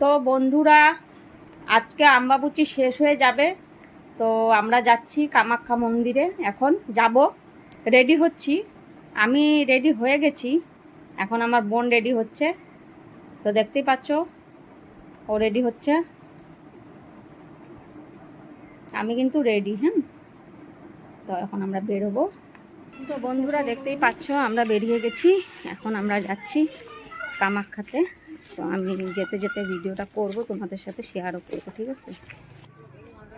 তো বন্ধুরা, আজকে আম্বাবুচি শেষ হয়ে যাবে। তো আমরা যাচ্ছি কামাখ্যা মন্দিরে। এখন যাব। রেডি হচ্ছি। আমি রেডি হয়ে গেছি। এখন আমার বোন রেডি হচ্ছে। তো দেখতেই পাচ্ছ, ও রেডি হচ্ছে। আমি কিন্তু রেডি হ্যাঁ? তো এখন আমরা বেরোবো। তো বন্ধুরা দেখতেই পাচ্ছ, আমরা বেরিয়ে গেছি। এখন আমরা যাচ্ছি কামাখ্যাতে। তো আমি যেতে যেতে ভিডিওটা করব, তোমাদের সাথে শেয়ারও করব, ঠিক আছে?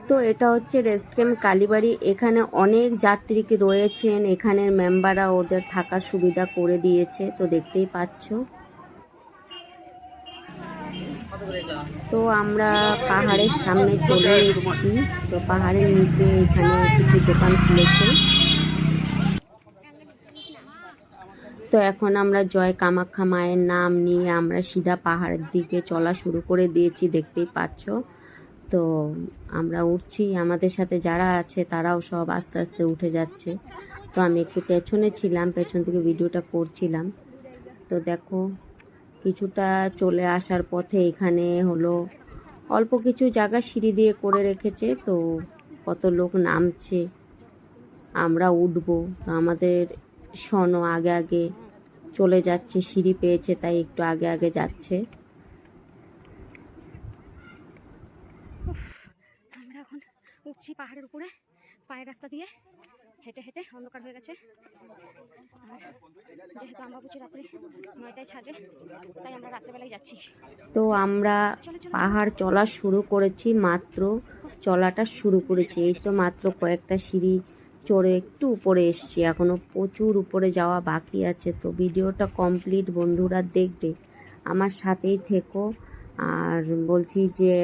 তো এটা হচ্ছে রেস্ট ক্যাম্প কালীবাড়ি। এখানে অনেক যাত্রীকে রয়েছেন, এখানের মেম্বাররা ওদের থাকার সুবিধা করে দিয়েছে, তো দেখতেই পাচ্ছ। তো আমরা পাহাড়ের সামনে চলে এসেছি। তো পাহাড়ের নিচে এখানে কিছু দোকান খুলেছে। তো এখন আমরা জয় কামাখ্যা মায়ের নাম নিয়ে আমরা সিধা পাহাড়ের দিকে চলা শুরু করে দিয়েছি, দেখতেই পাচ্ছ। তো আমরা উঠছি, আমাদের সাথে যারা আছে তারাও সব আস্তে আস্তে উঠে যাচ্ছে। তো আমি একটু পেছনে ছিলাম, পেছন থেকে ভিডিওটা করছিলাম। তো দেখো, কিছুটা চলে আসার পথে এখানে হলো অল্প কিছু জায়গা সিঁড়ি দিয়ে করে রেখেছে। তো কত লোক নামছে, আমরা উঠবো। তো আমাদের শোনো আগে আগে চলে যাচ্ছে সিঁড়ি পেয়েছে তাই একটু আগে আগে যাচ্ছে। আমরা এখন উঠছি পাহাড়ের উপরে পায়ের রাস্তা দিয়ে। হেঁটে হেঁটে অন্ধকার হয়ে গেছে। আর যেহেতু আম্বাবুচি রাত্রে নয়টায় ছাদে তাই আমরা রাত্রেবেলায় যাচ্ছি। তো আমরা পাহাড় চলা শুরু করেছি মাত্র চলাটা শুরু করেছি। এই তো মাত্র কয়েকটা সিঁড়ি চড়ে একটু উপরে এসছি। এখনও প্রচুর উপরে যাওয়া বাকি আছে। তো ভিডিওটা কমপ্লিট বন্ধুরা দেখবে। আমার সাথেই থেকো। আর বলছি যে,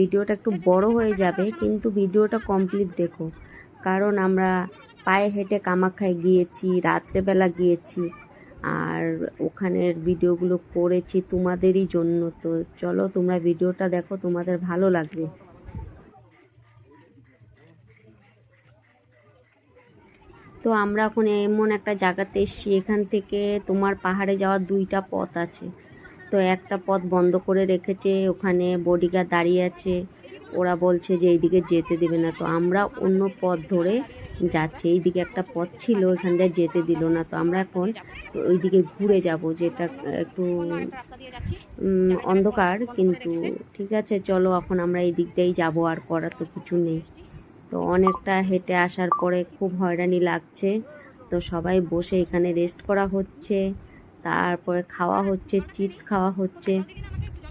ভিডিওটা একটু বড় হয়ে যাবে, কিন্তু ভিডিওটা কমপ্লিট দেখো। কারণ আমরা পায়ে হেঁটে কামাখ্যায় গিয়েছি, রাত্রেবেলা গিয়েছি, আর ওখানের ভিডিওগুলো করেছি তোমাদেরই জন্য। তো চলো তোমরা ভিডিওটা দেখো, তোমাদের ভালো লাগবে। তো আমরা এখন এমন একটা জায়গাতে এসেছি, এখান থেকে তোমার পাহাড়ে যাওয়ার দুইটা পথ আছে। তো একটা পথ বন্ধ করে রেখেছে, ওখানে বডিগার্ড দাঁড়িয়ে আছে। ওরা বলছে যে এইদিকে যেতে দেবে না। তো আমরা অন্য পথ ধরে যাচ্ছি। এইদিকে একটা পথ ছিল এখান দিয়ে যেতে দিল না। তো আমরা এখন ওইদিকে ঘুরে যাব, যেটা একটু অন্ধকার, কিন্তু ঠিক আছে, চলো এখন আমরা এই দিক দিয়েই যাব, আর করার তো কিছু নেই। তো অনেকটা হেঁটে আসার পরে খুব হয়রানি লাগছে। তো সবাই বসে এখানে রেস্ট করা হচ্ছে, তারপরে খাওয়া হচ্ছে চিপস খাওয়া হচ্ছে।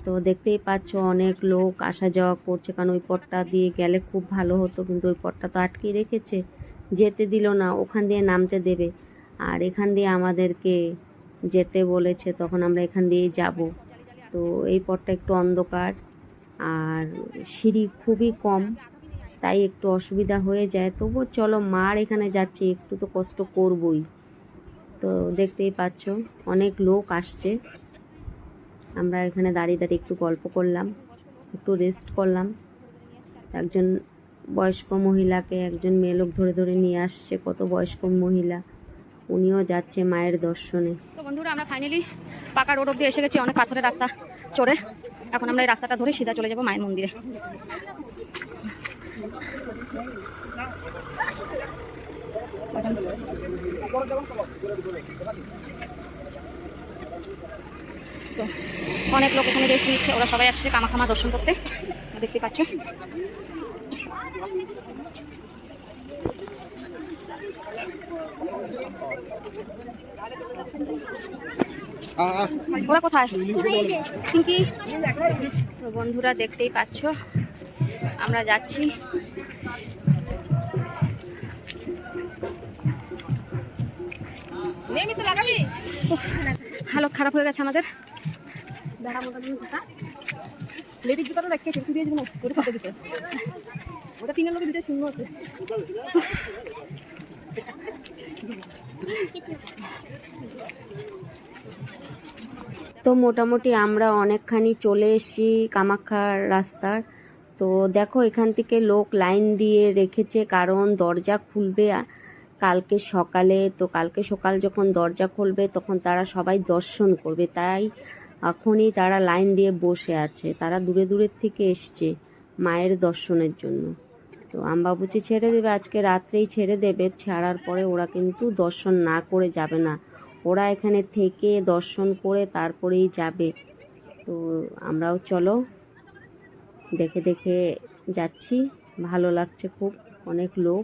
তো দেখতেই পাচ্ছ অনেক লোক আসা যাওয়া করছে, কারণ ওই পটটা দিয়ে গেলে খুব ভালো হতো, কিন্তু ওই পটটা তো আটকে রেখেছে। যেতে দিল না, ওখান দিয়ে নামতে দেবে। আর এখান দিয়ে আমাদেরকে যেতে বলেছে, তখন আমরা এখান দিয়েই যাব। তো এই পথটা একটু অন্ধকার, আর সিঁড়ি খুবই কম। তাই একটু অসুবিধা হয়ে যায়। তবুও চলো, মার এখানে যাচ্ছি, একটু তো কষ্ট করবই। তো দেখতেই পাচ্ছ, অনেক লোক আসছে। আমরা এখানে দাঁড়িয়ে দাঁড়িয়ে একটু গল্প করলাম, একটু রেস্ট করলাম। একজন বয়স্ক মহিলাকে একজন মেয়ে লোক ধরে ধরে নিয়ে আসছে, কত বয়স্ক মহিলা। উনিও যাচ্ছে মায়ের দর্শনে। তো বন্ধুরা, আমরা ফাইনালি পাকা রোড অব্দি এসে গেছি, অনেক পাথরের রাস্তা চড়ে। এখন আমরা এই রাস্তাটা ধরে সিধা চলে যাব মায়ের মন্দিরে। তো অনেক লোক ওখানে রেস্ট নিচ্ছে ওরা সবাই আসছে কামাখামা দর্শন করতে। দেখতে পাচ্ছ? ওরা কোথায়? বন্ধুরা দেখতেই পাচ্ছ। আমরা যাচ্ছি। হালত খারাপ হয়ে গেছে আমাদের। লেডিস জুতাটা দেখতে দিয়ে ফটো দিতে। ওটা তিনের লোকের দিতে শূন্য আছে। তো মোটামুটি আমরা অনেকখানি চলে এসেছি কামাখ্যার রাস্তার। তো দেখো, এখান থেকে লোক লাইন দিয়ে রেখেছে, কারণ দরজা খুলবে কালকে সকালে। তো কালকে সকাল যখন দরজা খুলবে, তখন তারা সবাই দর্শন করবে। তাই এখনই তারা লাইন দিয়ে বসে আছে। তারা দূরে দূরের থেকে এসছে মায়ের দর্শনের জন্য। তো আম্বাবুচি ছেড়ে দেবে, আজকে রাত্রেই ছেড়ে দেবে। ছাড়ার পরে ওরা কিন্তু দর্শন না করে যাবে না। ওরা এখানে থেকে দর্শন করে তারপরেই যাবে। তো আমরাও চলো। দেখে দেখে যাচ্ছি। ভালো লাগছে খুব অনেক লোক।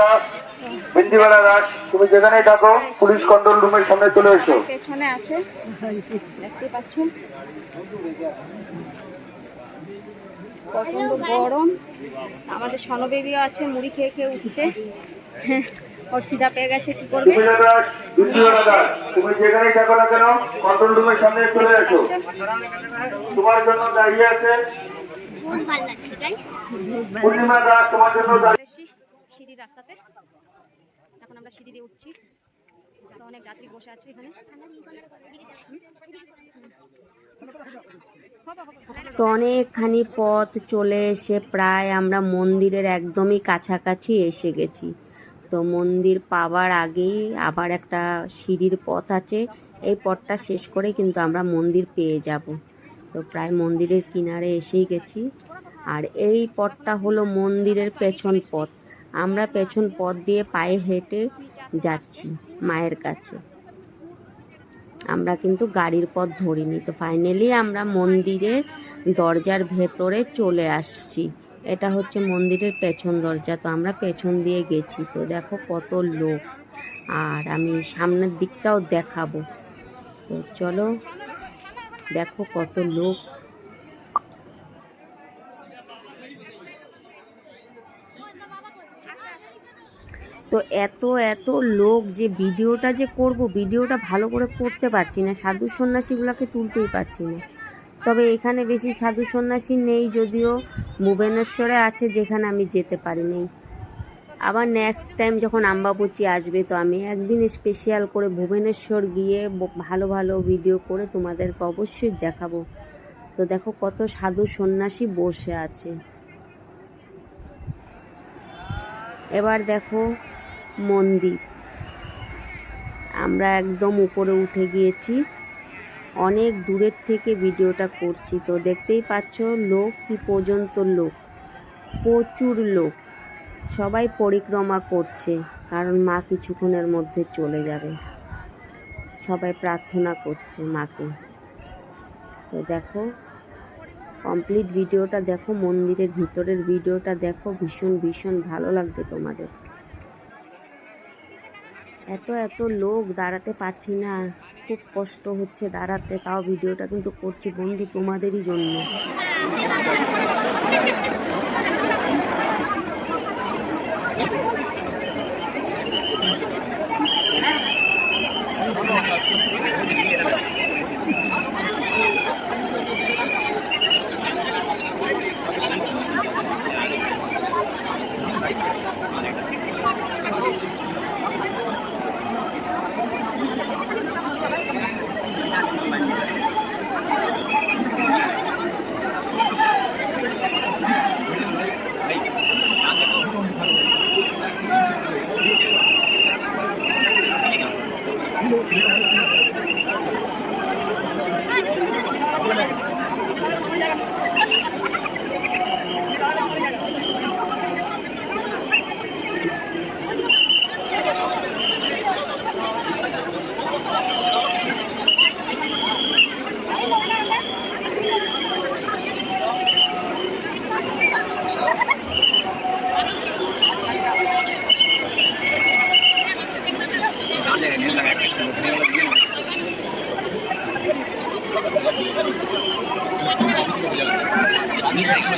দাস বিন্দিবালা দাস তুমি যেখানেই থাকো পুলিশ কন্ট্রোল রুমের সামনে চলে এসো। পেছনে আছে? দেখতে পাচ্ছ প্রচণ্ড গরম। আমাদের সনবেবিও আছে মুড়ি খেয়ে খেয়ে উঠছে। ওর খিদা পেয়ে গেছে কি করবে? তুমি যেখানেই থাকো না কেন কন্ট্রোল রুমের সামনে চলে এসো। তোমার জন্য দাঁড়িয়ে আছে। পূর্ণিমা দাস তোমার জন্য সিঁড়ি রাস্তাতে। এখন আমরা সিঁড়ি দিয়ে উঠছি। অনেক যাত্রী বসে আছে এখানে। তো অনেকখানি পথ চলে এসে প্রায় আমরা মন্দিরের একদমই কাছাকাছি এসে গেছি। তো মন্দির পাওয়ার আগেই আবার একটা সিঁড়ির পথ আছে। এই পথটা শেষ করে কিন্তু আমরা মন্দির পেয়ে যাব। তো প্রায় মন্দিরের কিনারে এসেই গেছি। আর এই পথটা হলো মন্দিরের পেছন পথ। আমরা পেছন পথ দিয়ে পায়ে হেঁটে যাচ্ছি মায়ের কাছে। আমরা কিন্তু গাড়ির পথ ধরিনি। তো ফাইনালি আমরা মন্দিরের দরজার ভেতরে চলে আসছি। এটা হচ্ছে মন্দিরের পেছন দরজা, তো আমরা পেছন দিয়ে গেছি। তো দেখো কত লোক। আর আমি সামনের দিকটাও দেখাবো। তো চলো দেখো কত লোক। তো এত এত লোক যে ভিডিওটা যে করব, ভিডিওটা ভালো করে করতে পারছি না। সাধু সন্ন্যাসীগুলোকে তুলতেই পারছি না। তবে এখানে বেশি সাধু সন্ন্যাসী নেই যদিও ভুবনেশ্বরে আছে যেখানে আমি যেতে পারিনি। আবার নেক্সট টাইম যখন আম্বাবচি আসবে তো আমি একদিন স্পেশাল করে ভুবনেশ্বর গিয়ে ভালো ভালো ভিডিও করে তোমাদেরকে অবশ্যই দেখাবো। তো দেখো কত সাধু সন্ন্যাসী বসে আছে। এবার দেখো মন্দির। আমরা একদম উপরে উঠে গিয়েছি। অনেক দূরের থেকে ভিডিওটা করছি। তো দেখতেই পাচ্ছ, লোক কি পর্যন্ত লোক? প্রচুর লোক। সবাই পরিক্রমা করছে, কারণ মা কিছুক্ষণের মধ্যে চলে যাবে। সবাই প্রার্থনা করছে মাকে। তো দেখো কমপ্লিট ভিডিওটা দেখো, মন্দিরের ভিতরের ভিডিওটা দেখো, ভীষণ ভীষণ ভালো লাগবে তোমাদের। এত এত লোক দাঁড়াতে পারছি না। খুব কষ্ট হচ্ছে দাঁড়াতে, তাও ভিডিওটা কিন্তু করছি বন্ধু তোমাদেরই জন্য।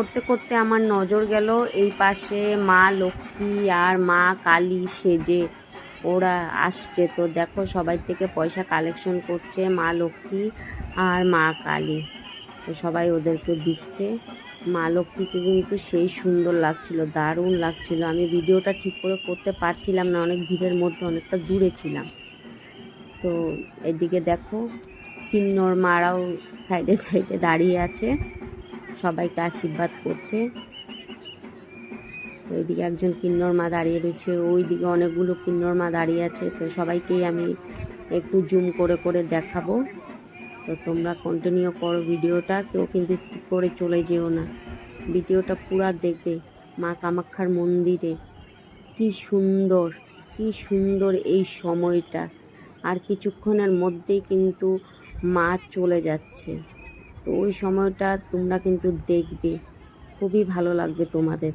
করতে করতে আমার নজর গেল, এই পাশে মা লক্ষ্মী আর মা কালী সেজে ওরা আসছে। তো দেখো সবাই থেকে পয়সা কালেকশন করছে মা লক্ষ্মী আর মা কালী। তো সবাই ওদেরকে দিচ্ছে। মা লক্ষ্মীকে কিন্তু সেই সুন্দর লাগছিল, দারুণ লাগছিল। আমি ভিডিওটা ঠিক করে করতে পারছিলাম না, অনেক ভিড়ের মধ্যে অনেকটা দূরে ছিলাম। তো এদিকে দেখো, কিন্নর মারাও সাইডে সাইডে দাঁড়িয়ে আছে। সবাইকে আশীর্বাদ করছে। তো একজন কিন্নর মা দাঁড়িয়ে রয়েছে, ওইদিকে অনেকগুলো কিন্নর মা দাঁড়িয়ে আছে। তো সবাইকেই আমি একটু জুম করে করে দেখাবো। তো তোমরা কন্টিনিউ করো ভিডিওটা, কেউ কিন্তু স্কিপ করে চলে যেও না। ভিডিওটা পুরা দেখবে, মা কামাক্ষার মন্দিরে। কি সুন্দর কি সুন্দর এই সময়টা। আর কিছুক্ষণের মধ্যেই কিন্তু মা চলে যাচ্ছে। তো ওই সময়টা তোমরা কিন্তু দেখবে। খুবই ভালো লাগবে তোমাদের।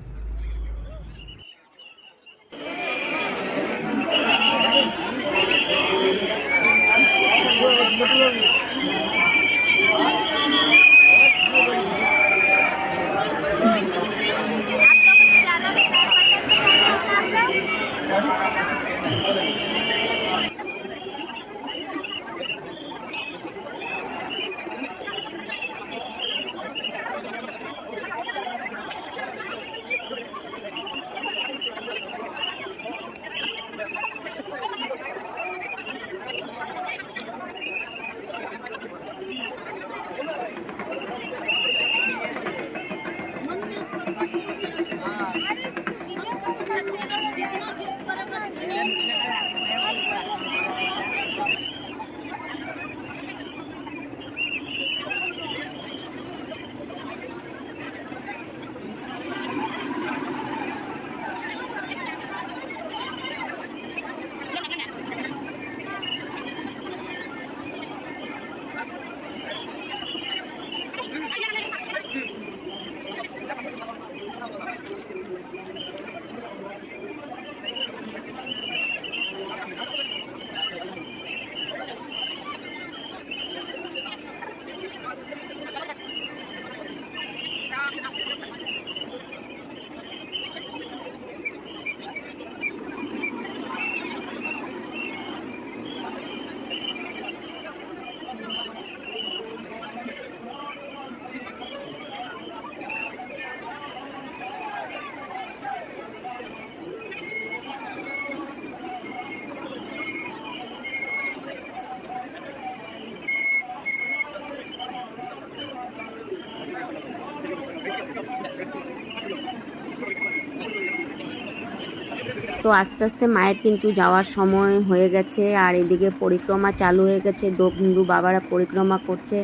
তো আস্তে আস্তে মায়ের কিন্তু যাওয়ার সময় হয়ে গেছে, আর এদিকে পরিক্রমা চালু হয়ে গেছে। ডোকন্দু বাবারা পরিক্রমা করছে,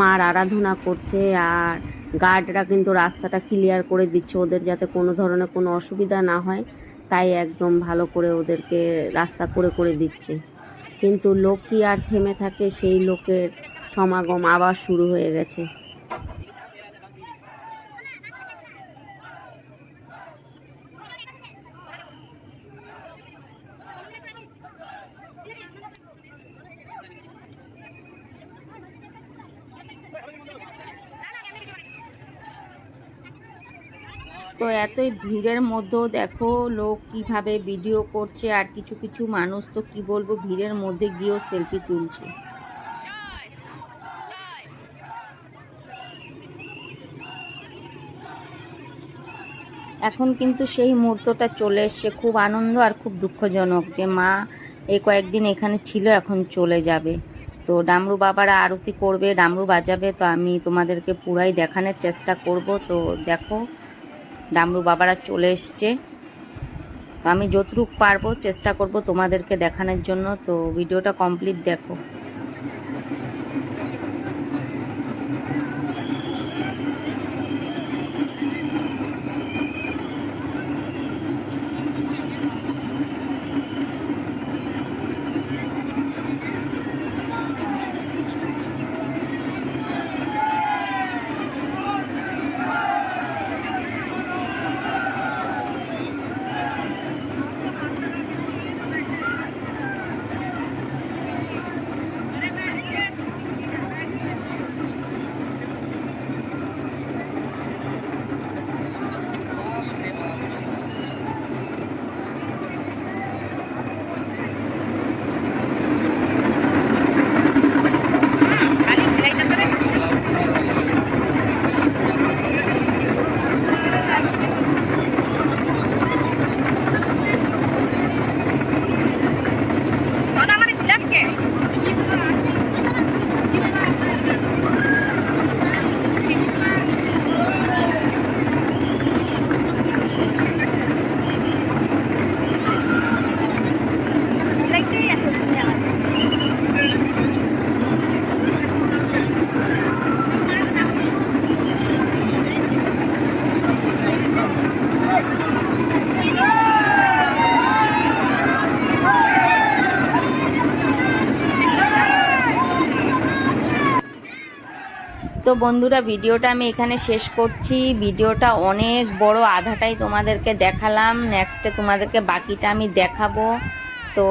মার আরাধনা করছে, আর গার্ডরা কিন্তু রাস্তাটা ক্লিয়ার করে দিচ্ছে ওদের যাতে কোনো ধরনের কোনো অসুবিধা না হয়। তাই একদম ভালো করে ওদেরকে রাস্তা করে করে দিচ্ছে। কিন্তু লোক কি আর থেমে থাকে সেই লোকের সমাগম আবার শুরু হয়ে গেছে। তো এতই ভিড়ের মধ্যেও দেখো লোক কীভাবে ভিডিও করছে আর কিছু কিছু মানুষ তো কি বলব, ভিড়ের মধ্যে গিয়েও সেলফি তুলছে। এখন কিন্তু সেই মুহূর্তটা চলে এসছে, খুব আনন্দ আর খুব দুঃখজনক যে মা এই কয়েকদিন এখানে ছিল, এখন চলে যাবে। তো ডামরু বাবারা আরতি করবে, ডামরু বাজাবে, তো আমি তোমাদেরকে পুরাই দেখানোর চেষ্টা করব। তো দেখো ডামরু বাবারা চলে এসছে। তো আমি যতটুক পারব চেষ্টা করব তোমাদেরকে দেখানোর জন্য। তো ভিডিওটা কমপ্লিট দেখো। বন্ধুরা, ভিডিওটা আমি এখানে শেষ করছি। ভিডিওটা অনেক বড় আধাটাই তোমাদেরকে দেখালাম। নেক্সটে তোমাদেরকে বাকিটা আমি দেখাবো। তো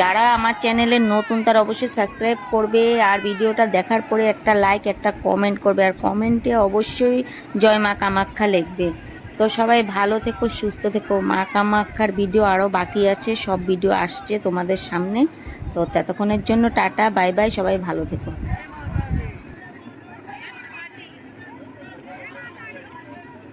যারা আমার চ্যানেলে নতুন, তারা অবশ্যই সাবস্ক্রাইব করবে। আর ভিডিওটা দেখার পরে একটা লাইক একটা কমেন্ট করবে। আর কমেন্টে অবশ্যই জয় মা কামাখ্যা লিখবে। তো সবাই ভালো থেকো, সুস্থ থেকো। মা কামাখ্যার ভিডিও আরও বাকি আছে। সব ভিডিও আসছে তোমাদের সামনে। তো ততক্ষণের জন্য টাটা বাই বাই সবাই ভালো থেকো।